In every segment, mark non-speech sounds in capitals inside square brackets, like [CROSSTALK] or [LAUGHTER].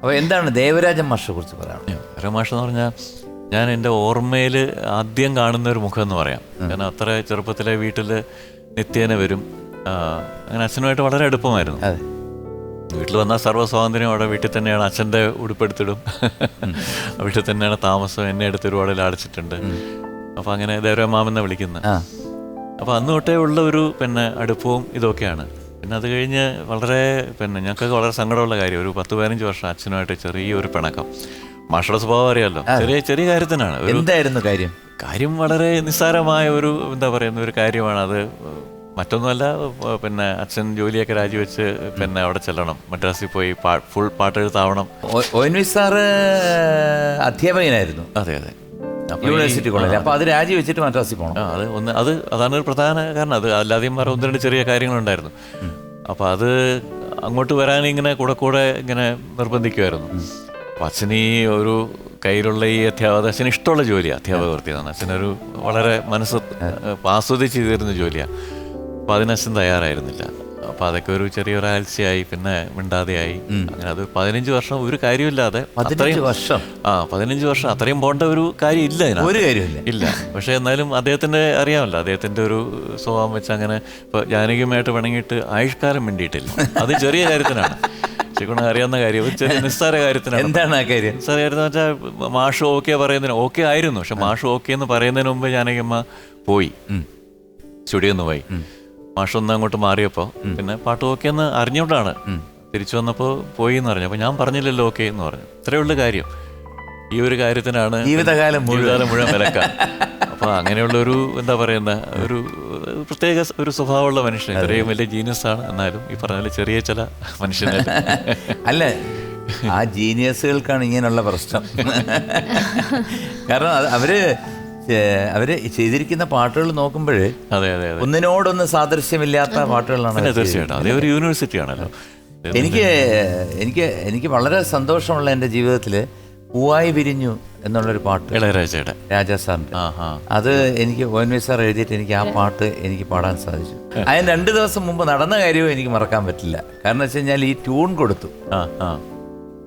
അപ്പോൾ എന്താണ് ദേവരാജൻ മാഷെ കുറിച്ച് പറയാം രമാഷ് എന്ന് പറഞ്ഞാൽ ഞാൻ എന്റെ ഓർമ്മയിൽ ആദ്യം കാണുന്ന ഒരു മുഖം എന്ന് പറയാം. കാരണം അത്ര ചെറുപ്പത്തിലെ വീട്ടിൽ നിത്യേന വരും. അങ്ങനെ അച്ഛനുമായിട്ട് വളരെ അടുപ്പമായിരുന്നു. വീട്ടിൽ വന്നാൽ സർവ സ്വാതന്ത്ര്യം അവിടെ വീട്ടിൽ തന്നെയാണ്. അച്ഛന്റെ ഉടുപ്പെടുത്തിടും. [LAUGHS] വീട്ടിൽ തന്നെയാണ് താമസം. എന്നെ എടുത്ത് ഒരുപാട് ലാളിച്ചിട്ടുണ്ട്. അപ്പോൾ അങ്ങനെ ദേവരാമാമെന്ന് വിളിക്കുന്നത് അപ്പോൾ അന്ന് തൊട്ടേ ഉള്ള ഒരു പിന്നെ അടുപ്പവും ഇതൊക്കെയാണ്. പിന്നെ അത് കഴിഞ്ഞ് വളരെ പിന്നെ ഞങ്ങൾക്ക് വളരെ സങ്കടമുള്ള കാര്യം ഒരു പത്ത് പതിനഞ്ച് വർഷം അച്ഛനുമായിട്ട് ചെറിയൊരു പിണക്കം. മാഷയുടെ സ്വഭാവം അറിയാമല്ലോ ചെറിയ ചെറിയ കാര്യത്തിനാണ്. എന്തായിരുന്നു കാര്യം? കാര്യം വളരെ നിസ്സാരമായ ഒരു എന്താ പറയുന്ന ഒരു കാര്യമാണ്. അത് മറ്റൊന്നുമല്ല പിന്നെ അച്ഛൻ ജോലിയൊക്കെ രാജിവെച്ച് പിന്നെ അവിടെ ചെല്ലണം. മദ്രാസിൽ പോയി full പാട്ടെഴുത്താവണം. O- O N V sir അധ്യാപകനായിരുന്നു. അതെ അതെ. യൂണിവേഴ്സിറ്റി കോളേജ് അപ്പോൾ അത് രാജി വെച്ചിട്ട് മദ്രാസിൽ പോകണം ആ അത് ഒന്ന് അത് അതാണ് ഒരു പ്രധാന കാരണം. അത് അല്ലാതെയും വേറെ ഒന്ന് രണ്ട് ചെറിയ കാര്യങ്ങളുണ്ടായിരുന്നു. അപ്പോൾ അത് അങ്ങോട്ട് വരാൻ ഇങ്ങനെ കൂടെ കൂടെ ഇങ്ങനെ നിർബന്ധിക്കുമായിരുന്നു അപ്പം അച്ഛന് ഈ ഒരു കയ്യിലുള്ള ഈ അധ്യാപക അച്ഛന് ഇഷ്ടമുള്ള ജോലിയാണ് അധ്യാപക വൃത്തിയാണ് അച്ഛനൊരു വളരെ മനസ്സ് ആസ്വദിച്ച് ചെയ്തിരുന്ന ജോലിയാണ് അപ്പോൾ അതിന് അച്ഛൻ തയ്യാറായിരുന്നില്ല. അപ്പോൾ അതൊക്കെ ഒരു ചെറിയൊരാഴ്ചയായി പിന്നെ മിണ്ടാതെയായി. അങ്ങനെ അത് പതിനഞ്ച് വർഷം ഒരു കാര്യമില്ലാതെ അത്രയും വർഷം? ആ പതിനഞ്ച് വർഷം അത്രയും പോണ്ട ഒരു കാര്യമില്ല ഒരു കാര്യമില്ല ഇല്ല. പക്ഷെ എന്നാലും അദ്ദേഹത്തിന്റെ അറിയാമല്ലോ അദ്ദേഹത്തിന്റെ ഒരു സ്വഭാവം വെച്ച് അങ്ങനെ ഇപ്പൊ ജാനകിയുമായിട്ട് പിണങ്ങിയിട്ട് ആയുഷ്കാലം വേണ്ടിയിട്ടില്ല. അത് ചെറിയ കാര്യത്തിനാണ്. ശരിക്കും അറിയാവുന്ന കാര്യം ചെറിയ നിസ്സാര കാര്യത്തിനാണ്. എന്താണ് ആ കാര്യം? നിസ്സാര കാര്യം എന്ന് വെച്ചാൽ മാഷ് ഓക്കെ പറയുന്നതിന് ഓക്കെ ആയിരുന്നു. പക്ഷെ മാഷ് ഓക്കെ എന്ന് പറയുന്നതിന് മുമ്പ് ജാനകിയമ്മ പോയി. സ്റ്റുഡിയോ പോയി. മാഷ് ഒന്ന് അങ്ങോട്ട് മാറിയപ്പോൾ പിന്നെ പാട്ട് ഓക്കെ എന്ന് അറിഞ്ഞുകൊണ്ടാണ് തിരിച്ചു വന്നപ്പോൾ പോയി എന്ന് പറഞ്ഞു അപ്പോൾ ഞാൻ പറഞ്ഞില്ലല്ലോ ഓക്കെ എന്ന് പറഞ്ഞു. ഇത്രയേ ഉള്ളൂ കാര്യം. ഈ ഒരു കാര്യത്തിനാണ് ജീവിതകാലം മുഴുവൻ. ജീവിതകാലം മുഴുവൻ വിലക്ക. അപ്പൊ അങ്ങനെയുള്ള ഒരു എന്താ പറയുന്ന ഒരു പ്രത്യേക ഒരു സ്വഭാവമുള്ള മനുഷ്യൻ. ഇത്രയും വലിയ ജീനിയസ് ആണ്. എന്നാലും ഈ പറഞ്ഞ ചെറിയ ചില മനുഷ്യനെ അല്ല ആ ജീനിയസുകൾക്കാണ് ഇങ്ങനെയുള്ള പ്രശ്നം. കാരണം അവർ അവർ ചെയ്തിരിക്കുന്ന പാട്ടുകൾ നോക്കുമ്പോൾ അതെ അതെ ഒന്നിനോടൊന്ന് സാദൃശ്യമില്ലാത്ത പാട്ടുകളാണ് തീർച്ചയായിട്ടും. അതേ ഒരു യൂണിവേഴ്സിറ്റി ആണല്ലോ എനിക്ക് എനിക്ക് എനിക്ക് വളരെ സന്തോഷമുള്ള എന്റെ ജീവിതത്തിൽ പൂവായി വിരിഞ്ഞു എന്നുള്ളൊരു പാട്ട് ഇളയരാജയുടെ. രാജാ സാറിന്റെ. അത് എനിക്ക് ഒ എൻ വി സാർ എഴുതിയിട്ട് എനിക്ക് ആ പാട്ട് എനിക്ക് പാടാൻ സാധിച്ചു. അതിന് രണ്ട് ദിവസം മുമ്പ് നടന്ന കാര്യവും എനിക്ക് മറക്കാൻ പറ്റില്ല. കാരണം വെച്ച് കഴിഞ്ഞാൽ ഈ ട്യൂൺ കൊടുത്തു. ആ ആ.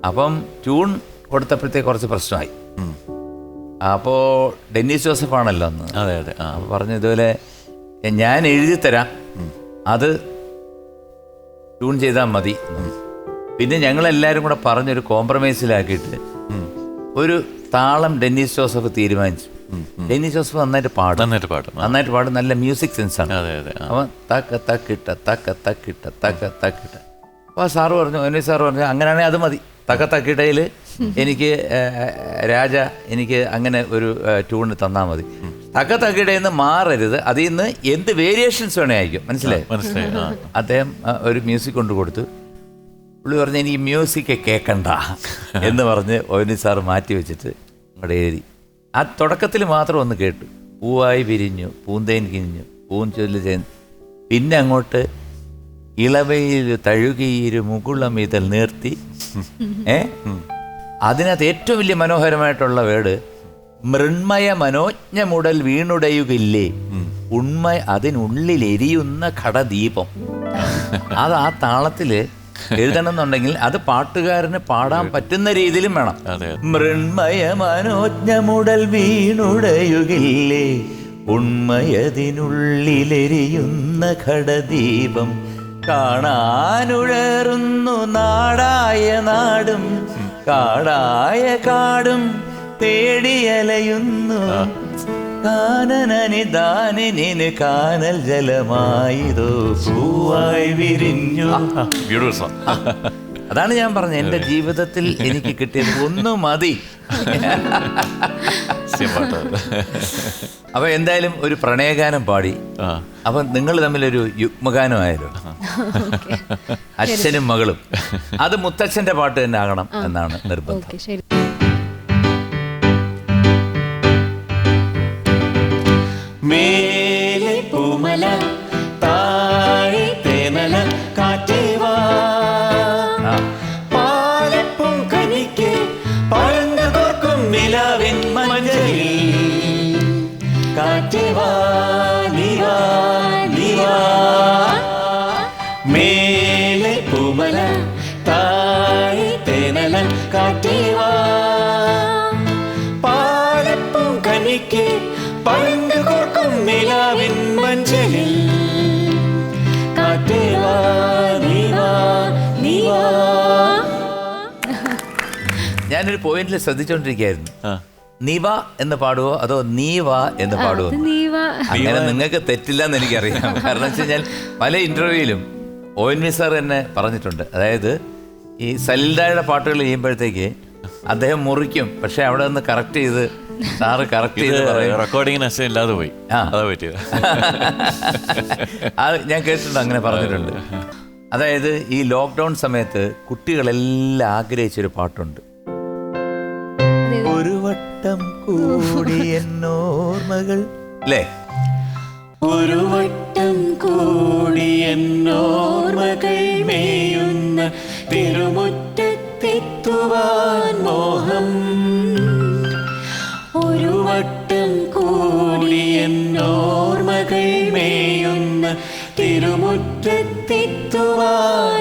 അപ്പം ട്യൂൺ കൊടുത്തപ്പോഴത്തേക്ക് കുറച്ച് പ്രശ്നമായി. അപ്പോൾ ഡെന്നീസ് ജോസഫ് ആണല്ലോ അന്ന്. അതെ അതെ. ആ. പറഞ്ഞു ഇതുപോലെ ഞാൻ എഴുതി തരാം. അത് ട്യൂൺ ചെയ്താൽ മതി. പിന്നെ ഞങ്ങളെല്ലാവരും കൂടെ പറഞ്ഞൊരു കോംപ്രമൈസിലാക്കിയിട്ട്. ഒരു താളം ഡെന്നീസ് ജോസഫ് തീരുമാനിച്ചു. ഡെന്നീസ് ജോസഫ് നന്നായിട്ട് പാടും. നന്നായിട്ട് പാടും. നന്നായിട്ട് പാടും. നല്ല മ്യൂസിക് സെൻസ് അതെ അതെ ആ. അവൻ തക്ക തക്കിട്ട തക്ക തക്കിട്ട തക്ക തക്കിട്ട. അപ്പോൾ സാറ് പറഞ്ഞു എന്നെ സാറ് പറഞ്ഞു അങ്ങനെയാണെങ്കിൽ അത് മതി. തക്ക തക്കിട്ടയിൽ എനിക്ക് രാജ എനിക്ക് അങ്ങനെ ഒരു ട്യൂണ് തന്നാൽ മതി. തക്ക തക്കിടയിൽ നിന്ന് മാറരുത്. അതിൽ നിന്ന് എന്ത് വേരിയേഷൻസ് വേണേ ആയിരിക്കും മനസ്സിലായി. മനസ്സിലായി അദ്ദേഹം ഒരു മ്യൂസിക് കൊണ്ട് കൊടുത്തു. പുള്ളി പറഞ്ഞ് എനിക്ക് മ്യൂസിക് കേൾക്കണ്ട എന്ന് പറഞ്ഞ് ഒന്നി സാർ മാറ്റി വെച്ചിട്ട് അവിടെ എഴുതി ആ തുടക്കത്തിൽ മാത്രം ഒന്ന് കേട്ടു. പൂവായി പിരിഞ്ഞു പൂന്തേൻ കിഞ്ഞു പൂഞ്ചൊല്ല് ചേൻ പിന്നെ അങ്ങോട്ട് ഇളവയിൽ തഴുകിയിരു മുകുളം ഇതൽ നിർത്തി. ഏ? അതിനകത്ത് ഏറ്റവും വലിയ മനോഹരമായിട്ടുള്ള വേട് മൃണ്മയ മനോജ്ഞമുടൽ വീണുടയുകില്ലേ. ഉണ്മ അതിനുള്ളിൽ എരിയുന്ന ഘടദീപം. അത് ആ താളത്തിൽ എഴുതണം എന്നുണ്ടെങ്കിൽ അത് പാട്ടുകാരന് പാടാൻ പറ്റുന്ന രീതിയിലും വേണം. മൃണ്മയ മനോജ്ഞമുടൽ വീണുടയുകില്ലേ. ഉണ്മയതിനുള്ളിലെരിയുന്ന ഘടദീപം. കാണാനുഴറുന്നു നാടായ നാടും. കാടായ കാടും തേടിയലയുന്നു കാനനനിദാനിന് കാനൽ ജലമായിതോ. പൂവായി വിരിഞ്ഞു. അതാണ് ഞാൻ പറഞ്ഞത്. എന്റെ ജീവിതത്തിൽ എനിക്ക് കിട്ടിയത് ഒന്ന് മതി [LAUGHS] പാട്ട് [LAUGHS] അപ്പൊ എന്തായാലും ഒരു പ്രണയഗാനം പാടി. ആ. അപ്പൊ നിങ്ങൾ തമ്മിലൊരു യുഗ്മഗാനമായാലോ? അച്ഛനും മകളും. അത് മുത്തച്ഛന്റെ പാട്ട് തന്നെ ആകണം എന്നാണ് നിർബന്ധം. ഓക്കെ ശരി. മേലെ പൂമല താഴെ തേനല കാറ്റേവാ പൂമല താഴെ തേനല കാറ്റേവാ പാലപ്പും കനിക്ക് പണ്ട് കോർക്കും നിലാവിൻ മഞ്ചലിൽ. കാറ്റേവാ നീവാ നീവാ ഞാനൊരു പോയിന്റിൽ ശ്രദ്ധിച്ചുകൊണ്ടിരിക്കുകയായിരുന്നു നിവ എന്ന് പാടുവോ അതോ നീവ എന്ന് പാടുവോ അത് നീവ അങ്ങനെ നിങ്ങൾക്ക് തെറ്റില്ല എന്ന് എനിക്കറിയാം. [LAUGHS] കാരണം വെച്ച് കഴിഞ്ഞാൽ പല ഇന്റർവ്യൂവിലും ഒ എൻ വി സാർ തന്നെ പറഞ്ഞിട്ടുണ്ട്. അതായത് ഈ സലിൽദായുടെ പാട്ടുകൾ ചെയ്യുമ്പോഴത്തേക്ക് അദ്ദേഹം മുറിക്കും. പക്ഷെ അവിടെ നിന്ന് കറക്റ്റ് ചെയ്ത് സാറ് കറക്റ്റ് ചെയ്ത് പറയും. റെക്കോർഡിങ്ങിന് അസ ഇല്ലാതെ പോയി. അതാ പറ്റിയത്. അത് ഞാൻ കേട്ടിട്ടുണ്ട് അങ്ങനെ പറഞ്ഞിട്ടുണ്ട്. അതായത് ഈ ലോക്ക്ഡൗൺ സമയത്ത് കുട്ടികളെല്ലാം ആഗ്രഹിച്ചൊരു പാട്ടുണ്ട്. ഒരു വട്ടം കൂടി എന്നോർമ്മകൾ. അല്ലേ ഒരു വട്ടം കൂടി എന്നോർമകൾ മേയുന്ന തിരുമുറ്റത്തെത്തുവാൻ മോഹം. ഒരു വട്ടം കൂടി എന്നോർമകൾ മേയുന്ന തിരുമുറ്റത്തെത്തുവാൻ